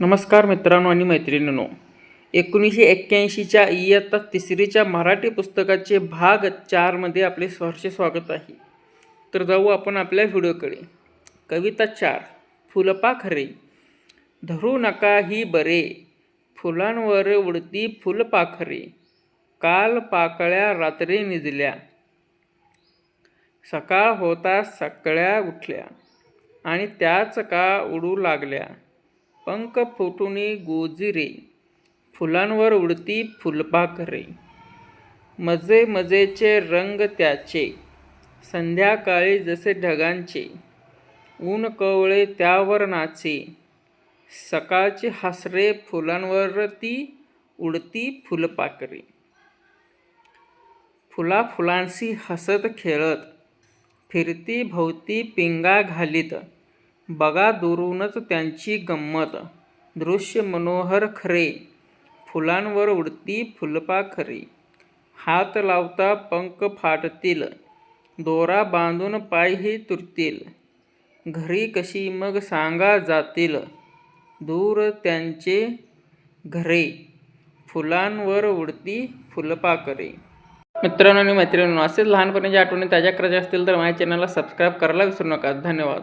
नमस्कार मित्रांनो आणि मैत्रिणींनो. एकोणीसशे एक्क्याऐंशीच्या इयत्ता तिसरीच्या मराठी पुस्तकाचे भाग चारमध्ये आपले सहर्ष स्वागत आहे. तर जाऊ आपण आपल्या व्हिडिओकडे कविता चार. फुलपाखरे धरू नका ही बरे. फुलांवर उडती फुलपाखरे काल पाकळ्या रात्री निजल्या. सकाळ होता सकाळ्या उठल्या. आणि त्याच का उडू लागल्या? पंख फुटुनी गोजिरे फुलांवर उडती फुलपाखरे मजे मजेचे रंग त्याचे संध्याकाळी जसे ढगांचे ऊन कवळे त्यावर नाचे. सकाळचे हसरे फुलांवर ती उडती फुलपाखरे फुला फुलांशी हसत खेळत फिरती भोवती पिंगा घालीत. बघा दुरूनच त्यांची गंमत. दृश्य मनोहर खरे. फुलांवर उडती फुलपाखरे हात लावता पंख फाटतील. दोरा बांधून पायही तुरतील. घरी कशी मग सांगा जातील. दूर त्यांचे घरे. फुलांवर उडती फुलपाखरे मित्रांनो आणि मैत्रिणींनो असेच लहानपणीच्या आठवणी ताज्या करायच्या असतील तर माझ्या चॅनलला सबस्क्राईब करायला विसरू नका. धन्यवाद.